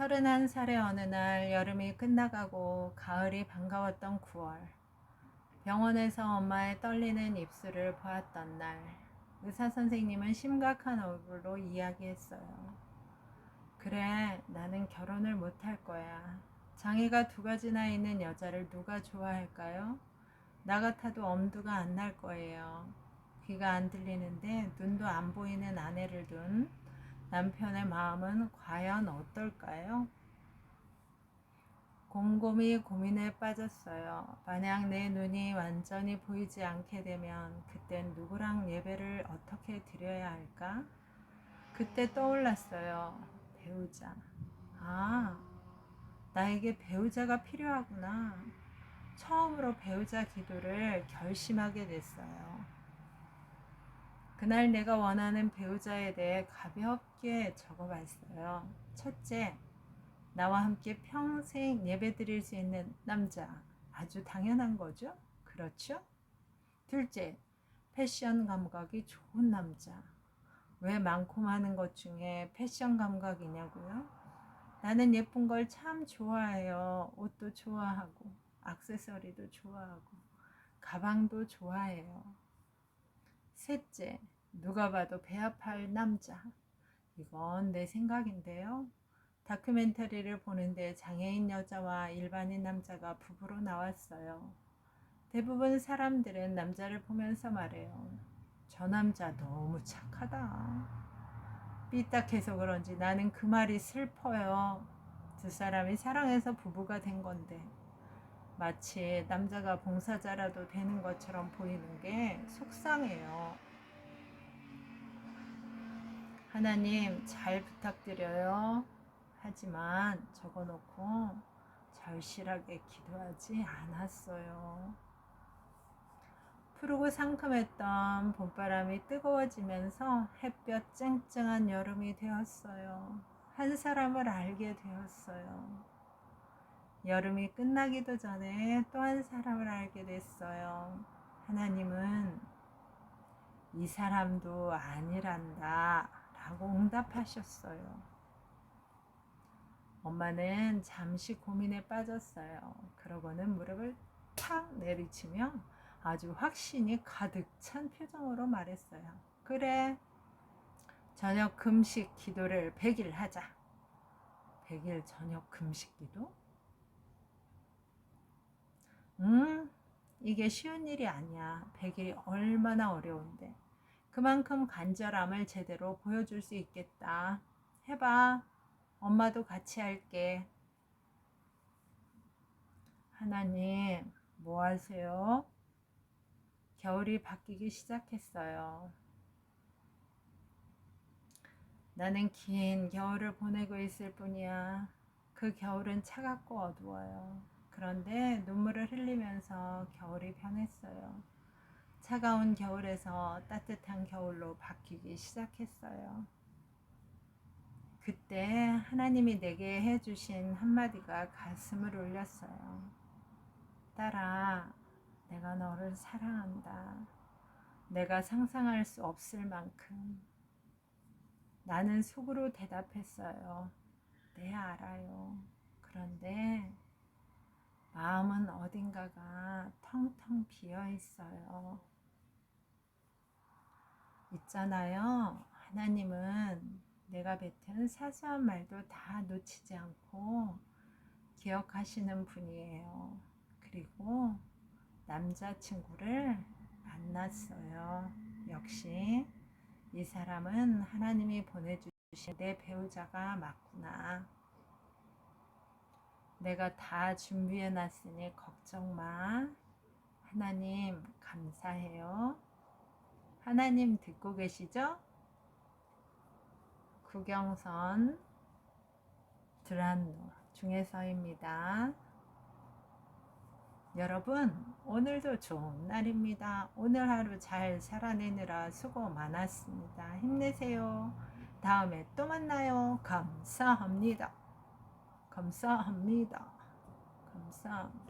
서른한 살의 어느 날 여름이 끝나가고 가을이 반가웠던 9월 병원에서 엄마의 떨리는 입술을 보았던 날 의사 선생님은 심각한 얼굴로 이야기했어요. 그래, 나는 결혼을 못할 거야. 장애가 두 가지나 있는 여자를 누가 좋아할까요? 나 같아도 엄두가 안 날 거예요. 귀가 안 들리는데 눈도 안 보이는 아내를 둔 남편의 마음은 과연 어떨까요? 곰곰이 고민에 빠졌어요. 만약 내 눈이 완전히 보이지 않게 되면 그땐 누구랑 예배를 어떻게 드려야 할까? 그때 떠올랐어요. 배우자. 아, 나에게 배우자가 필요하구나. 처음으로 배우자 기도를 결심하게 됐어요. 그날 내가 원하는 배우자에 대해 가볍게 적어봤어요. 첫째, 나와 함께 평생 예배 드릴 수 있는 남자. 아주 당연한 거죠? 그렇죠? 둘째, 패션 감각이 좋은 남자. 왜 많고 많은 것 중에 패션 감각이냐고요? 나는 예쁜 걸 참 좋아해요. 옷도 좋아하고, 액세서리도 좋아하고, 가방도 좋아해요. 셋째, 누가 봐도 배 아파할 남자. 이건 내 생각인데요. 다큐멘터리를 보는데 장애인 여자와 일반인 남자가 부부로 나왔어요. 대부분 사람들은 남자를 보면서 말해요. 저 남자 너무 착하다. 삐딱해서 그런지 나는 그 말이 슬퍼요. 두 사람이 사랑해서 부부가 된 건데. 마치 남자가 봉사자라도 되는 것처럼 보이는 게 속상해요. 하나님 잘 부탁드려요. 하지만 적어놓고 절실하게 기도하지 않았어요. 푸르고 상큼했던 봄바람이 뜨거워지면서 햇볕 쨍쨍한 여름이 되었어요. 한 사람을 알게 되었어요. 여름이 끝나기도 전에 또 한 사람을 알게 됐어요. 하나님은 이 사람도 아니란다 라고 응답하셨어요. 엄마는 잠시 고민에 빠졌어요. 그러고는 무릎을 탁 내리치며 아주 확신이 가득 찬 표정으로 말했어요. 그래. 저녁 금식 기도를 100일 하자. 100일 저녁 금식 기도? 음, 이게 쉬운 일이 아니야. 100일이 얼마나 어려운데. 그만큼 간절함을 제대로 보여줄 수 있겠다. 해봐. 엄마도 같이 할게. 하나님, 뭐 하세요? 겨울이 바뀌기 시작했어요. 나는 긴 겨울을 보내고 있을 뿐이야. 그 겨울은 차갑고 어두워요. 그런데 눈물을 흘리면서 겨울이 변했어요. 차가운 겨울에서 따뜻한 겨울로 바뀌기 시작했어요. 그때 하나님이 내게 해주신 한마디가 가슴을 울렸어요. 딸아, 내가 너를 사랑한다. 내가 상상할 수 없을 만큼. 나는 속으로 대답했어요. 네, 알아요. 마음은 어딘가가 텅텅 비어 있어요. 있잖아요. 하나님은 내가 뱉은 사소한 말도 다 놓치지 않고 기억하시는 분이에요. 그리고 남자친구를 만났어요. 역시 이 사람은 하나님이 보내주신 내 배우자가 맞구나. 내가 다 준비해 놨으니 걱정 마. 하나님 감사해요. 하나님 듣고 계시죠? 구경선 드란노 중에서입니다. 여러분, 오늘도 좋은 날입니다. 오늘 하루 잘 살아내느라 수고 많았습니다. 힘내세요. 다음에 또 만나요. 감사합니다. 감사합니다. 감사합니다.